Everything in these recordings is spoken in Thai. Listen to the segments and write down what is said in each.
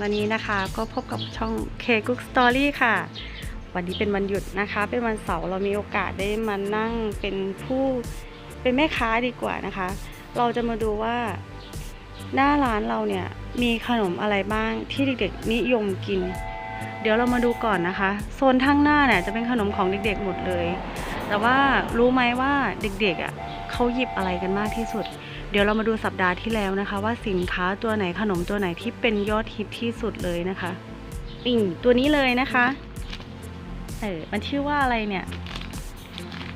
วันนี้นะคะก็พบกับช่อง K Cook Story ค่ะ วันนี้เป็นวันหยุดนะคะ เป็นวันเสาร์เรามีโอกาสได้มานั่งเป็นผู้เป็นแม่ค้าดีกว่านะคะ เราจะมาดูว่าหน้าร้านเราเนี่ยมีขนมอะไรบ้างที่เด็กๆนิยมกิน เดี๋ยวเรามาดูก่อนนะคะ โซนข้างหน้าเนี่ยจะเป็นขนมของเด็กๆหมดเลย แต่ว่ารู้ไหมว่าเด็กๆอะเขาหยิบอะไรกันมากที่สุด เดี๋ยวเรามาดูสัปดาห์ที่แล้วนะคะ ว่าสินค้าตัวไหนขนมตัวไหนที่เป็นยอดฮิตที่สุดเลยนะคะนี่ตัวนี้เลยนะคะเออมันชื่อว่าอะไรเนี่ย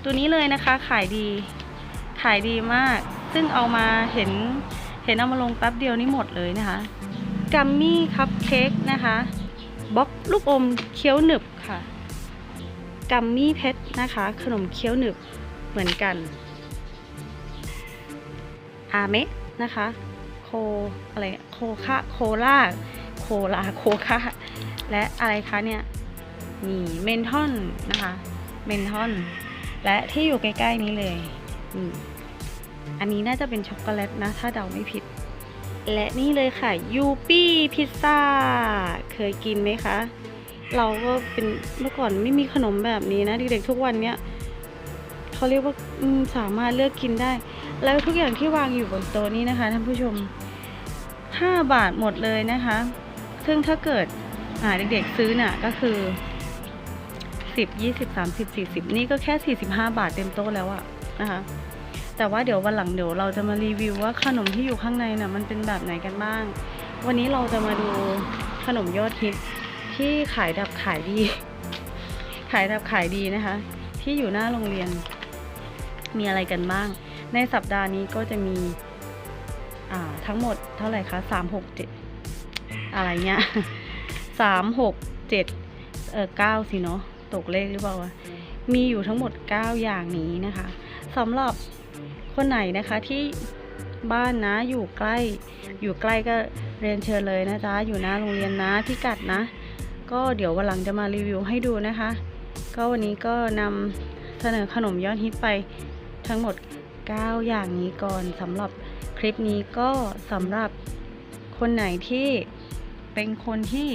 ตัวนี้เลยนะคะ ขายดีขายดีมาก ซึ่งเอามาเห็นเห็นเอามาลงแป๊บเดียวนี่หมดเลยนะคะกัมมี่คัพเค้กนะคะบล็อกลูกอมเคี้ยวหนึบค่ะ กัมมี่เพชรนะคะ ขนมเคี้ยวหนึบเหมือนกัน อาเมะนะคะ โคอะไรโคคาโคลาโคลาโคคาและอะไรคะเนี่ยนี่เมนทอนนะคะเมนทอนและที่อยู่ใกล้ ๆ นี้เลยนี่อันนี้น่าจะเป็นช็อกโกแลตนะ ถ้าเดาไม่ผิด และนี่เลยค่ะยูปี้พิซซ่าเคยกินไหมคะ เราก็เป็นเมื่อก่อนไม่มีขนมแบบนี้นะเด็กๆทุกวันเนี้ยเขาเรียกว่าสามารถเลือกกินได้ แล้วทุกอย่างที่วางอยู่บนโต๊ะนี้นะคะท่านผู้ชม 5 บาทหมดเลยนะคะ ซึ่งถ้าเกิดเด็กๆซื้อน่ะก็คือ 10 20 30 40 นี่ก็แค่ 45 บาทเต็มโต๊ะแล้วอะนะคะแต่ว่าเดี๋ยววันหลังเดี๋ยวเราจะมารีวิวว่าขนมที่อยู่ข้างในน่ะมันเป็นแบบไหนกันบ้าง วันนี้เราจะมาดูขนมยอดฮิต ที่ขายดับขายดี ขายดับขายดีนะคะ ที่อยู่หน้าโรงเรียน มีอะไรกันบ้าง ในสัปดาห์นี้ก็จะมีทั้งหมดเท่าไหร่คะสามหกเจ็ดอะไรเงี้ยสามหกเจ็ดเออเก้าสิเนาะตกเลขหรือเปล่าวะมีอยู่ทั้งหมดเก้าอย่างนี้นะคะสำหรับคนไหนนะคะที่บ้านนะอยู่ใกล้ อยู่ใกล้ก็เรียนเชิญเลยนะจ๊ะอยู่หน้าโรงเรียนนะพิกัดนะ ก็เดี๋ยววันหลังจะมารีวิวให้ดูนะคะ ก็วันนี้ก็นำเสนอขนมยอดฮิตไปทั้งหมด 9 อย่างนี้ก่อนสำหรับคลิปนี้ก็สำหรับคนไหนที่เป็นคนที่